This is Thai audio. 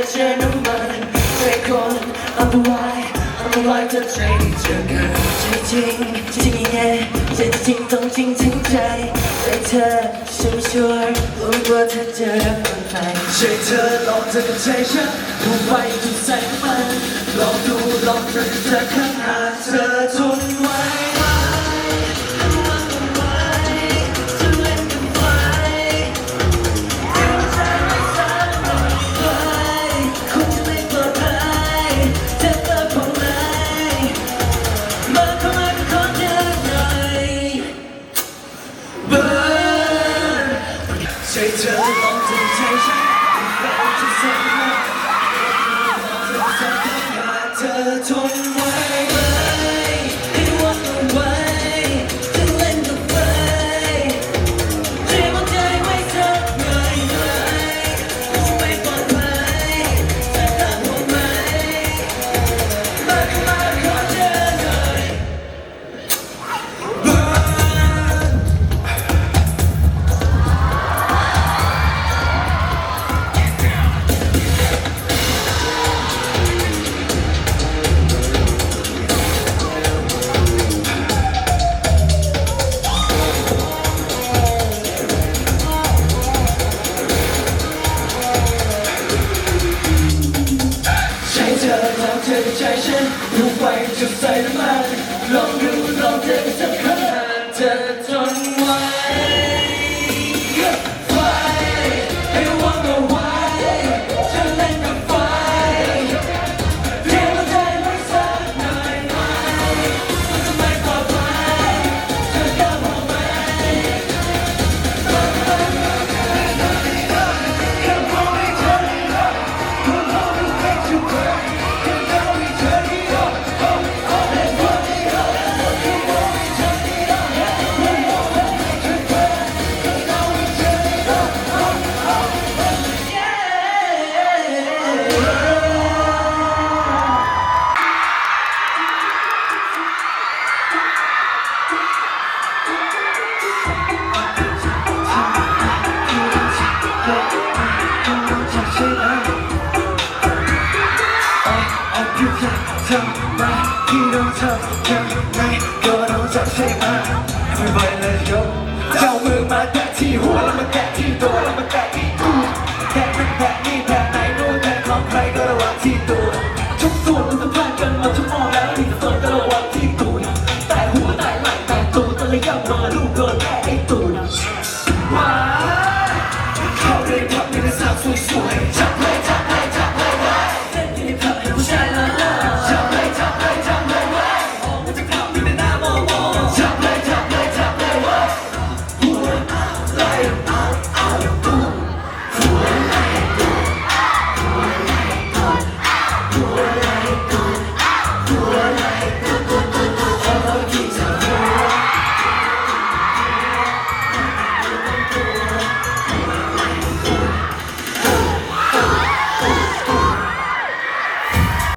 จะเจอน้ำมันใจคนอันวายอันวายจะใจเจอกันจริงจริงจริงยังไงใจจริงต้อจริงจริงใจเธอฉันไม่ชัวร์รู้ว่าเธอเจอคนใครใช่เธอลองเธอกับใจฉันผู้ไปที่ใส่มันลองดูลองเธอกัข้างหาเธอ ช่เธอลองถึงใจฉันเราจะเสียมาเธอทน ธอทำเธอใจฉันดูไฟจุดใส่น้ำมันลองดูลองเธอสักครั้งเธอ ทุกอย่จะทำไมที่น้องทำยังไงก็ต้องจับใช่ไหมไม่ไหวเลยยกเจ้ามือมาแตะที่หัวแล้วมาแตะที่ตัวแล้วมาแตะที่ตูแตะนั่นแตะนี่แตะไหนโน่นแตะของใครก็ระวังที่ตัวทุกส่วนมันสัมพันธ์กันมาทุกมองแล้วนี่จะสนก็ระวังที่ตูแต่หัวแต่ไหล่แตะตูแต่ระยงมาลูกเกินแต่ไอ้ตูนา Fire!